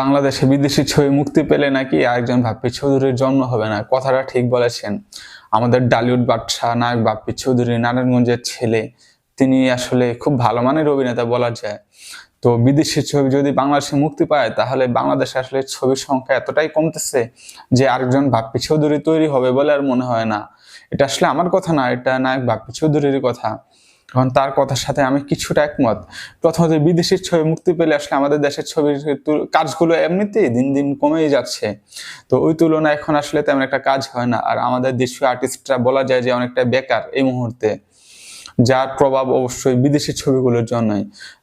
বাংলাদেশে বিদেশি ছবি মুক্তি পেলে নাকি আরেকজন বাপ্পি চৌধুরীর জন্ম হবে না? কথাটা ঠিক বলেছেন। আমাদের ডালিউড বাদশাহ নায়ক বাপ্পি চৌধুরী, নারায়ণগঞ্জের ছেলে। তিনি আসলে খুব ভালো মানের অভিনেতা বলা যায়। তো বিদেশি ছবি যদি বাংলাদেশে মুক্তি পায়, তাহলে বাংলাদেশে আসলে ছবির সংখ্যা এতটাই কমতেছে যে আরেকজন বাপ্পি চৌধুরী তৈরি হবে বলে আর মনে হয় না। এটা আসলে আমার কথা না, এটা নায়ক বাপ্পি চৌধুরীর কথা। কারণ তার কথার সাথে আমি কিছুটা একমত। প্রথমত বিদেশি ছবি মুক্তি পেলে আসলে আমাদের দেশের ছবির কাজগুলো এমনিতেই দিন দিন কমেই যাচ্ছে। তো ওই তুলনায় এখন আসলে তেমন একটা কাজ হয় না। আর আমাদের দেশীয় আর্টিস্টরা বলা যায় যে অনেকটা বেকার এই মুহূর্তে, যার প্রভাব অবশ্যই বিদেশি ছবিগুলোর জন্যই।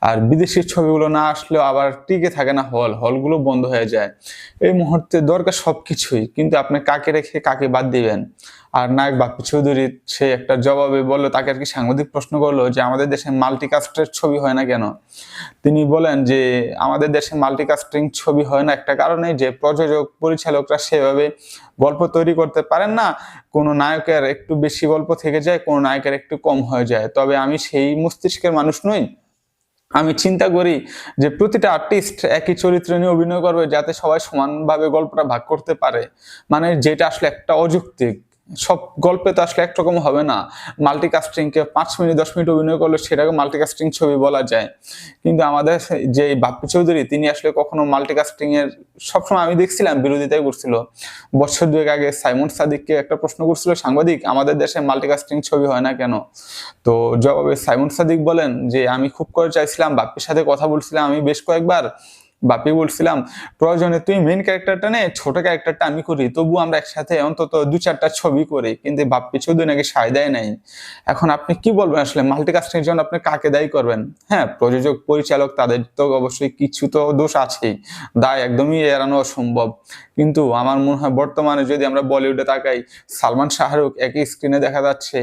আর বিদেশি ছবিগুলো না আসলেও আবার টিকে থাকে না হল হলগুলো বন্ধ হয়ে যায়। এই মুহূর্তে দরকার সবকিছুই। কিন্তু আপনি কাকে রেখে কাকে বাদ দিবেন? আর নায়ক বাপ্পি চৌধুরী, সে একটা জবাবে বলল, তাকে আর কি সাংবাদিক প্রশ্ন করল যে, আমাদের দেশে মাল্টিকাস্টের ছবি হয় না কেন? তিনি বলেন যে, আমাদের দেশে মাল্টিকাস্টিং ছবি হয় না একটা কারণে যে, প্রযোজক, পরিচালকরা সেভাবে গল্প তৈরি করতে পারেন না। কোনো নায়কের একটু বেশি গল্প থেকে যায়, কোনো নায়কের একটু কম হয়ে যায়। তবে আমি সেই মস্তিষ্কের মানুষ নই। আমি চিন্তা করি যে, প্রতিটা আর্টিস্ট একই চরিত্র নিয়ে অভিনয় করবে যাতে সবাই সমানভাবে গল্পটা ভাগ করতে পারে। মানে যেটা আসলে একটা অযৌক্তিক। সব গল্পে তো আসলে একরকম হবে না। মাল্টিকাস্টিং কে পাঁচ মিনিট, দশ মিনিট অভিনয় করলে সেটাকে মাল্টিকাস্টিং ছবি বলা যায়। কিন্তু আমাদের যে বাপ্পি চৌধুরী, তিনি আসলে কখনো মাল্টিকাস্টিং এর সবসময় আমি দেখছিলাম, বিরোধিতাই করছিল। বছর দুয়েক আগে সাইমন সাদিককে একটা প্রশ্ন করছিল, সাংবাদিক, আমাদের দেশে মাল্টিকাস্টিং ছবি হয় না কেন? তো জবাবে সাইমন সাদিক বলেন যে, আমি খুব করে চাইছিলাম, বাপ্পির সাথে কথা বলছিলাম, আমি বেশ কয়েকবার বাপি বলছিলাম, প্রয়োজনে তুই মেন ক্যারেক্টারটা নে, ছোট ক্যারেক্টারটা আমি করি, তবু আমরা একসাথে অন্তত দু চারটা ছবি করি। কিন্তু বাপ্পি চৌধুরী নাকি সায় দেয় নাই। এখন আপনি কি বলবেন আসলে মাল্টিকাস্টিং জন্য আপনি কাকে দায়ী করবেন? হ্যাঁ প্রযোজক, পরিচালক, তাদের তো অবশ্যই কিছু তো দোষ আছেই, দায় একদমই এড়ানো অসম্ভব। কিন্তু আমার মনে হয় বর্তমানে যদি আমরা বলিউডে তাকাই, সালমান শাহরুখ একই স্ক্রিনে দেখা যাচ্ছে,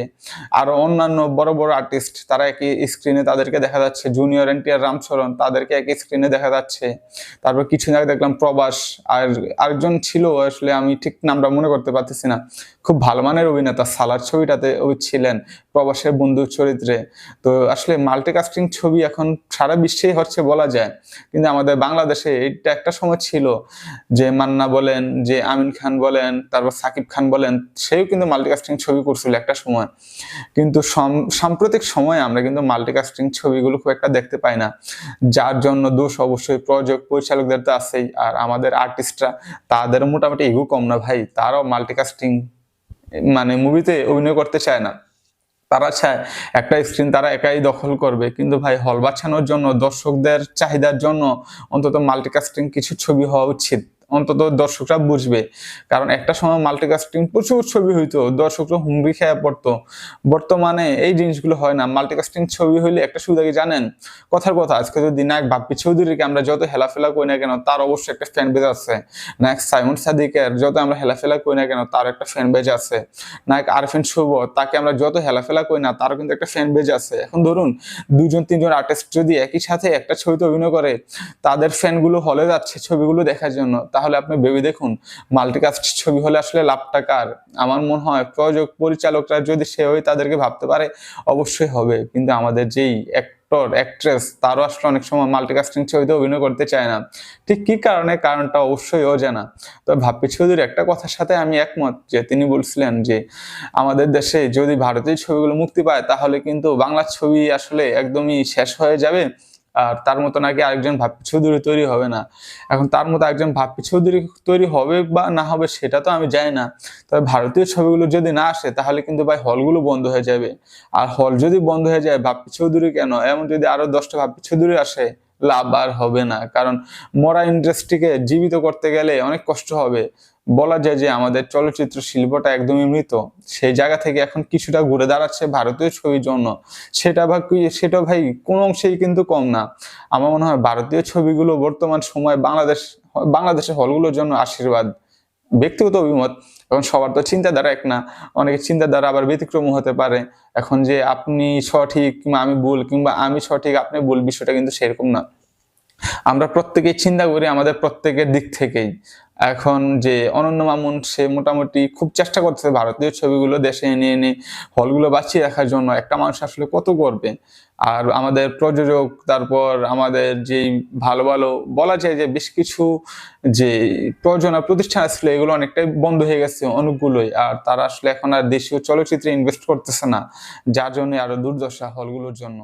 আর অন্যান্য বড় বড় আর্টিস্ট তারা একই স্ক্রিনে তাদেরকে দেখা যাচ্ছে জুনিয়র এনটিআর রামচরণ তাদেরকে একই স্ক্রিনে দেখা যাচ্ছে। তারপর কিছুদিন আগে দেখলাম প্রবাস আর আরেকজন ছিল, আসলে আমি ঠিক নামটা মনে করতে পারতেছি না। খুব ভালো মানের অভিনেতা সালার ছবিটাতে ছিলেন প্রবাসের বন্ধু চরিত্রে। তো আসলে মাল্টিকাস্টিং ছবি এখন সারা বিশ্বেই হচ্ছে বলা যায়। কিন্তু আমাদের বাংলাদেশে এটা একটা সময় ছিল যে মান্না বলেন, যে আমিন খান বলেন, তারপর সাকিব খান বলেন, সেও কিন্তু মাল্টিকাস্টিং ছবি করছিল একটা সময়। কিন্তু সম- সাম্প্রতিক সময়ে আমরা কিন্তু মাল্টিকাস্টিং ছবিগুলো খুব একটা দেখতে পাই না। যার জন্য দোষ অবশ্যই প্রযোজক, পরিচালকদের তো আছেই। আর আমাদের আর্টিস্টরা তাদের মোটামুটি ইগো কম না ভাই। তারাও মাল্টিকাস্টিং মানে মুভিতে অভিনয় করতে চায় না। তারা চায় একটা স্ক্রিন তারা একাই দখল করবে। কিন্তু ভাই হল বাছানোর জন্য, দর্শকদের চাহিদার জন্য অন্তত মাল্টিকাস্টিং কিছু ছবি হওয়া উচিত। অন্তত দর্শকরা বুঝবে। কারণ একটা সময় মাল্টিকাস্টিং প্রচুর ছবি হইতো, দর্শকরা হুমড়ি খেয়ে পড়তো। বর্তমানে এই জিনিসগুলো হয় না। মাল্টিকাস্টিং ছবি হইলে একটা সুবিধা কি জানেন? কথার কথা, আজকে যদি নায়ক বাপ্পি চৌধুরীকে আমরা যত হেলাফেলা করি না কেন, তার অবশ্যই একটা ফ্যান বেজ আছে। নায়ক সাইমন সাদিকের যত আমরা হেলাফেলা করি না কেন তার একটা ফ্যান বেজ আছে। নায়ক আরফিন শুভ, তাকে আমরা যত হেলাফেলা করি না, তারও কিন্তু একটা ফ্যান বেজ আছে। এখন ধরুন দুজন তিনজন আর্টিস্ট যদি একই সাথে একটা ছবিতে অভিনয় করে, তাদের ফ্যানগুলো হলে যাচ্ছে ছবিগুলো দেখার জন্য। তাহলে আপনি ভেবে দেখুন মাল্টিকাস্ট ছবি হলে আসলে লাভটা কার? আমার মনে হয় প্রযোজক, পরিচালকরা যদি সে সেভাবে তাদেরকে ভাবতে পারে, অবশ্যই হবে। কিন্তু আমাদের যেই অ্যাক্টর অ্যাক্ট্রেস তারও আসলে অনেক সময় মাল্টিকাস্টিং ছবিতে অভিনয় করতে চায় না। ঠিক কি কারণে? কারণটা অবশ্যই অজানা। তবে ভাপ্পি চৌধুরীর একটা কথার সাথে আমি একমত যে তিনি বলছিলেন যে, আমাদের দেশে যদি ভারতীয় ছবিগুলো মুক্তি পায়, তাহলে কিন্তু বাংলা ছবি আসলে একদমই শেষ হয়ে যাবে। আর তার মতো নাকি আরেকজন ভাপ্পি চৌধুরী তৈরি হবে না। এখন তার মতো একজন ভাপ্পি চৌধুরী তৈরি হবে বা না হবে সেটা তো আমি জানি না। তবে ভারতীয় ছবিগুলো যদি না আসে, তাহলে কিন্তু ভাই হলগুলো বন্ধ হয়ে যাবে। আর হল যদি বন্ধ হয়ে যায় ভাপ্পি চৌধুরী কেন? এমন যদি আরও দশটা ভাপ্পি চৌধুরী আসে, লাভ আর হবে না। কারণ মরা ইন্ডাস্ট্রিকে জীবিত করতে গেলে অনেক কষ্ট হবে। বলা যায় যে আমাদের চলচ্চিত্র শিল্পটা একদমই মৃত। সেই জায়গা থেকে এখন কিছুটা ঘুরে দাঁড়াচ্ছে ভারতীয় ছবির জন্য। সেটা ভাই সেটা ভাই কোন অংশেই কিন্তু কম না। আমার মনে হয় ভারতীয় ছবিগুলো বর্তমান সময় বাংলাদেশ, বাংলাদেশের হলগুলোর জন্য আশীর্বাদ, ব্যক্তিগত অভিমত এখন সবার তো চিন্তাধারা এক না। অনেকের চিন্তাধারা আবার ব্যতিক্রম হতে পারে। এখন যে আপনি সঠিক কিংবা আমি ভুল কিংবা আমি সঠিক, আপনি ভুল, বিষয়টা কিন্তু সেরকম না। আমরা প্রত্যেকেই চিন্তা করি আমাদের প্রত্যেকের দিক থেকেই। এখন যে অনন্য মামুন, সে মোটামুটি খুব চেষ্টা করতেছে ভারতীয় ছবিগুলো দেশে এনে এনে হলগুলো বাঁচিয়ে রাখার জন্য। একটা মানুষ আসলে কত করবে? আর আমাদের প্রযোজক, তারপর আমাদের যেই ভালো ভালো বলা যায় যে বেশ কিছু যে প্রযোজনা প্রতিষ্ঠান আসলে এগুলো অনেকটাই বন্ধ হয়ে গেছে অনেকগুলোই। আর তারা আসলে এখন আর দেশীয় চলচ্চিত্রে ইনভেস্ট করতেছে না, যার জন্য আরও দুর্দশা হলগুলোর জন্য।